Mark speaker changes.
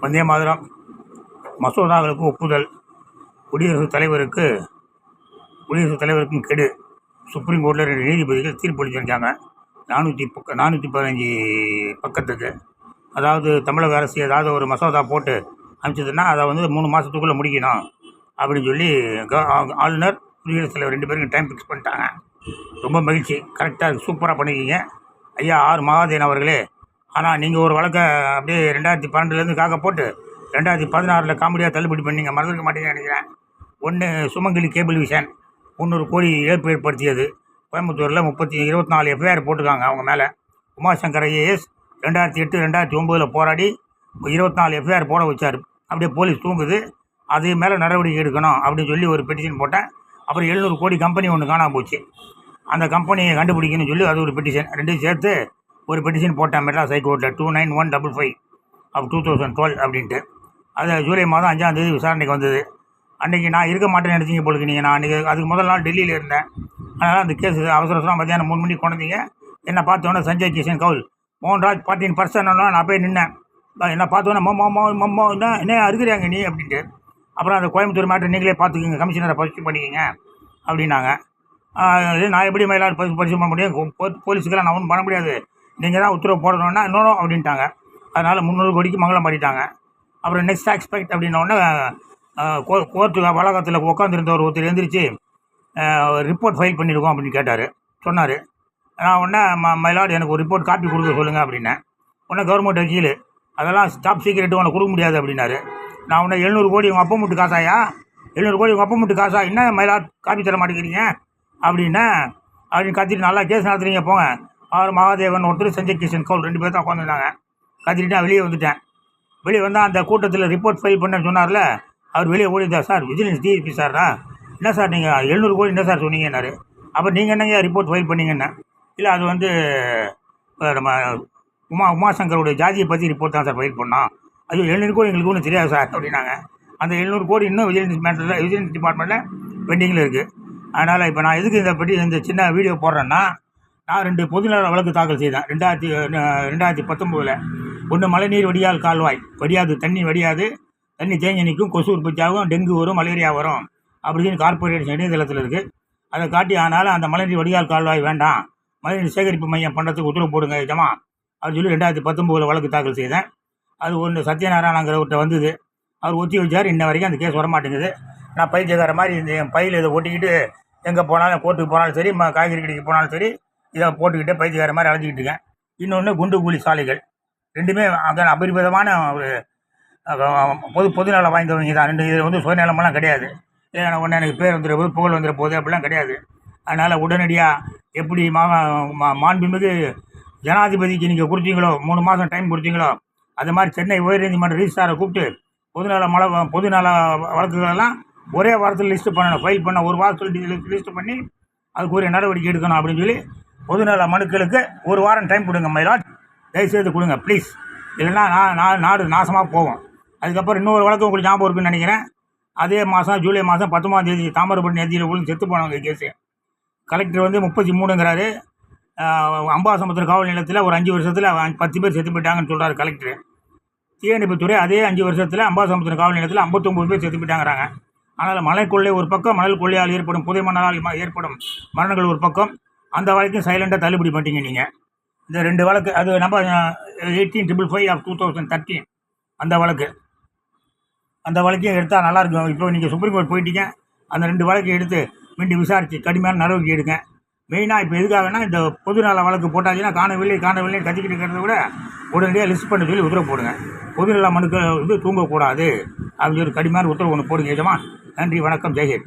Speaker 1: வந்தே மாதிரம். மசோதாக்களுக்கு ஒப்புதல். குடியரசுத் தலைவருக்கு குடியரசுத் தலைவருக்கும் கெடு. சுப்ரீம் கோர்ட்டில் ரெண்டு நீதிபதிகள் தீர்ப்பு அளிச்சிருக்காங்க. நானூற்றி பக்க நானூற்றி பதினஞ்சு பக்கத்துக்கு. அதாவது தமிழக அரசு ஏதாவது ஒரு மசோதா போட்டு அனுப்பிச்சதுன்னா அதை வந்து மூணு மாதத்துக்குள்ளே முடிக்கணும். அப்படின்னு சொல்லி க- ஆளுநர் குடியரசுத் தலைவர் ரெண்டு பேருக்கும் டைம் ஃபிக்ஸ் பண்ணிட்டாங்க. ரொம்ப மகிழ்ச்சி. கரெக்டாக சூப்பராக பண்ணிக்கிங்க ஐயா ஆர் மகாதேன் அவர்களே ஆனால் நீங்கள் ஒரு வழக்கை அப்படியே ரெண்டாயிரத்தி பன்னெண்டுலேருந்து காக்க போட்டு ரெண்டாயிரத்தி பதினாறில் காமெடியாக தள்ளுபடி பண்ணீங்க மறந்துருக்க மாட்டீங்கன்னு நினைக்கிறேன். ஒன்று சுமங்கலி கேபிள் விஷன் முந்நூறு கோடி இழப்பு ஏற்படுத்தியது. கோயம்புத்தூரில் முப்பத்தி இருபத்தி நாலு எஃப்ஐஆர் போட்டிருக்காங்க அவங்க மேலே. உமாசங்கர் ஐஏஎஸ் ரெண்டாயிரத்தி எட்டு ரெண்டாயிரத்தி ஒம்போதில் போராடி இருபத்தி நாலு எஃப்ஐஆர் போட வச்சார். அப்படியே போலீஸ் தூங்குது. அது மேலே நடவடிக்கை எடுக்கணும் அப்படின்னு சொல்லி ஒரு பெட்டிஷன் போட்டேன். அப்புறம் எழுநூறு கோடி கம்பெனி ஒன்று காணாமல் போச்சு. அந்த கம்பெனியை கண்டுபிடிக்கணும்னு சொல்லி அது ஒரு பெட்டிஷன் ரெண்டையும் சேர்த்து ஒரு பெட்டிஷன் போட்டேன் மெட்ராஸ் ஹைகோர்ட்டில் two nine one double five of two thousand twelve அப்படின்ட்டு. அது ஜூலை மாதம் அஞ்சாம் தேதி விசாரணைக்கு வந்தது. அன்றைக்கி நான் இருக்க மாட்டேன்னு நினச்சிங்க போலுக்கு நீங்கள் நான் அன்றைக்கி அதுக்கு முதல் நாள் டெல்லியில் இருந்தேன். அதனால் அந்த கேஸ் அவசர அவசரம் மத்தியானம் மூணு மணிக்கு கொண்டீங்க என்னை பார்த்தோன்னே சஞ்சய் கிஷன் கவுல் மோகன்ராஜ் பார்ட்டின் பர்சன் நான் போய் நின்னேன். என்ன பார்த்தோன்னே மம்மோ மோ மம்மோ என்ன என்ன இருக்கிறாங்க நீ? அப்படின்ட்டு. அப்புறம் அந்த கோயம்புத்தூர் மேட்ரு நீங்களே பார்த்துக்குங்க கமிஷனரை பதிவு பண்ணிக்கிங்க அப்படின்னாங்க. நான் எப்படி மயிலாடு பரிசு பரிசு பண்ண முடியும்? போலீஸுக்கெல்லாம் நான் ஒன்றும் பண்ண முடியாது. நீங்கள் தான் உத்தரவு போடணும்னா இன்னொரு அப்படின்ட்டாங்க. அதனால் முந்நூறு கோடிக்கு மங்களம் பண்ணிட்டாங்க அப்புறம் நெக்ஸ்ட் எக்ஸ்பெக்ட் அப்படின்னோடனே கோர்ட்டு வளாகத்தில் உட்காந்துருந்த ஒரு ஒருத்தர் எழுந்திரிச்சு ரிப்போர்ட் ஃபைல் பண்ணியிருக்கோம் அப்படின்னு கேட்டார். சொன்னார். நான் உடனே ம மயிலாடு எனக்கு ஒரு ரிப்போர்ட் காப்பி கொடுக்க சொல்லுங்கள் அப்படின்னேன். உடனே கவர்மெண்ட் வக்கீல் அதெல்லாம் ஸ்டாப் சீக்கிரட்டு உனக்கு கொடுக்க முடியாது அப்படின்னாரு. நான் உடனே எழுநூறு கோடி உங்கள் அப்பா முட்டு காசாயா? எழுநூறு கோடி உங்கள் அப்பா முட்டு காசா? என்ன மயிலாடு காப்பி தர மாட்டேங்கிறீங்க? அப்படின்னா அப்படின்னு கத்திட்டு நல்லா கேஸ் நடத்துறீங்க போங்க. அவர் மகாதேவன் ஒருத்தர் சஞ்சய் கிஷன் கவுல் ரெண்டு பேர் தான் உட்காந்துருந்தாங்க கத்திரிட்டு நான் வெளியே வந்துட்டேன். வெளியே வந்தால் அந்த கூட்டத்தில் ரிப்போர்ட் ஃபைல் பண்ணேன்னு சொன்னார்ல அவர் வெளியே ஓடிந்தார் சார் விஜிலன்ஸ் டிஎஸ்பி சாரா என்ன சார் நீங்கள் எழுநூறு கோடி என்ன சார் சொன்னீங்கன்னாரு. அப்போ நீங்கள் என்னங்க ரிப்போர்ட் ஃபைல் பண்ணீங்கன்னு? இல்லை அது வந்து நம்ம உமா உமாசங்கருடைய ஜாதியை பற்றி ரிப்போர்ட் தான் சார் ஃபைல் பண்ணோம் ஐயோ எழுநூறு கோடி எங்களுக்கு ஒன்றும் தெரியாது சார் அப்படின்னாங்க. அந்த எழுநூறு கோடி இன்னும் விஜிலன்ஸ் மேட்டரில் விஜிலன்ஸ் டிபார்ட்மெண்ட்டில் பெண்டிங்கில் இருக்குது அதனால் இப்போ நான் எதுக்கு இதை பற்றி இந்த சின்ன வீடியோ போடுறேன்னா நான் ரெண்டு பொதுநல வழக்கு தாக்கல் செய்தேன். ரெண்டாயிரத்தி ரெண்டாயிரத்தி பத்தொம்போதில். ஒன்று மழைநீர் வடியால் கால்வாய். வடியாது தண்ணி வடியாது. தண்ணி தேங்கி நிற்கும் கொசு உற்பத்தியாகும் டெங்கு வரும் மலேரியா வரும். அப்படின்னு கார்பரேஷன் இணையதளத்தில் இருக்குது அதை காட்டி ஆனாலும் அந்த மழைநீர் வடிகால் கால்வாய் வேண்டாம். மழைநீர் சேகரிப்பு மையம் பண்ணுறதுக்கு உத்தரவு போடுங்க ஜமா. அப்படின்னு சொல்லி ரெண்டாயிரத்தி பத்தொம்போதில் வழக்கு தாக்கல் செய்தேன். அது ஒன்று சத்யநாராயணங்கிறவர்கிட்ட வந்தது. அவர் ஒத்தி வச்சார். இன்ன வரைக்கும் அந்த கேஸ் வரமாட்டேங்குது. நான் பைத்தியக்கார மாதிரி இந்த என் பையில் இதை ஒட்டிக்கிட்டு எங்கே போனாலும் கோர்ட்டுக்கு போனாலும் சரி ம- காய்கறி கடைக்கு போனாலும் சரி இதை போட்டுக்கிட்டு பைத்தியக்கார மாதிரி அழைஞ்சிக்கிட்டு இருக்கேன். இன்னொன்று குண்டு கூலி சாலைகள். ரெண்டுமே அங்கே அபரிமிதமான ஒரு பொது பொதுநலம் வாய்ந்தவங்க தான். ரெண்டு இது வந்து சுயநலமெல்லாம் கிடையாது. ஏன்னா ஒன்று எனக்கு பேர் வந்துடுற போது புகழ் வந்துடுற போது அப்படிலாம் கிடையாது. அதனால் உடனடியாக எப்படி மா மா- மாண்புமிகு ஜனாதிபதிக்கு நீங்கள் கொடுத்தீங்களோ மூணு மாதம் டைம் கொடுத்தீங்களோ அது மாதிரி சென்னை உயர்நீதிமன்ற ரிஜிஸ்டாரை கூப்பிட்டு பொதுநல மல பொதுநல வழக்குகளெல்லாம் ஒரே வாரத்தில் லிஸ்ட்டு பண்ணணும். ஃபைல் பண்ண ஒரு வாரத்தில் லிஸ்ட்டு பண்ணி அதுக்குரிய நடவடிக்கை எடுக்கணும் அப்படின்னு சொல்லி பொதுநல மனுக்களுக்கு ஒரு வாரம் டைம் கொடுங்க மயிலாட் தயவுசெய்து கொடுங்க ப்ளீஸ் இல்லைன்னா நான் நான் நாடு நாசமாக போவோம் அதுக்கப்புறம் இன்னொரு வழக்கு உங்களுக்கு ஞாபகம் இருக்குன்னு நினைக்கிறேன். அதே மாதம் ஜூலை மாதம் பத்தொம்பதாம் தேதி தாமிரபரணி நதியில் விழுந்து செத்து போனவங்க கேஸு கலெக்டர் வந்து முப்பத்தி மூணுங்கிறாரு. அம்பாசமுத்திர காவல் நிலையத்தில் ஒரு அஞ்சு வருஷத்தில் பத்து பேர் செத்து போயிட்டாங்கன்னு சொல்கிறார் கலெக்டர் தீயணைப்புத்துறை அதே அஞ்சு வருஷத்தில் அம்பாசமுத்திர காவல் நிலையத்தில் ஐம்பத்தொம்பது பேர் செத்து போயிட்டாங்கிறாங்க. ஆனால் மலை கொள்ளை ஒரு பக்கம் மணல் கொள்ளையால் ஏற்படும் புதை மணலால் ஏற்படும் மரணங்கள் ஒரு பக்கம். அந்த வழக்கையும் சைலண்டாக தள்ளுபடி பண்ணிட்டீங்க நீங்கள் இந்த ரெண்டு வழக்கு அது நம்ம eighteen triple five of two thousand thirteen அந்த வழக்கு. அந்த வழக்கையும் எடுத்தால் நல்லாயிருக்கும் இப்போ நீங்கள் சுப்ரீம் கோர்ட் போயிட்டீங்க. அந்த ரெண்டு வழக்கையும் எடுத்து மீண்டும் விசாரித்து கடுமையான நடவடிக்கை எடுங்க. மெயினாக இப்போ எதுக்காகனா இந்த பொதுநல வழக்கு போட்டாச்சுன்னா காணவில்லை காணவில்லை கத்திக்கிட்டு இருக்கிறத விட உடனடியாக லிஸ்ட் பண்ண சொல்லி உத்தரவு போடுங்க. பொதுநல மனுக்கள் வந்து தூங்கக்கூடாது. அப்படின்னு சொல்லி கடுமையான உத்தரவு ஒன்று போடுங்க. எஜமா நன்றி வணக்கம் ஜெயஹேட்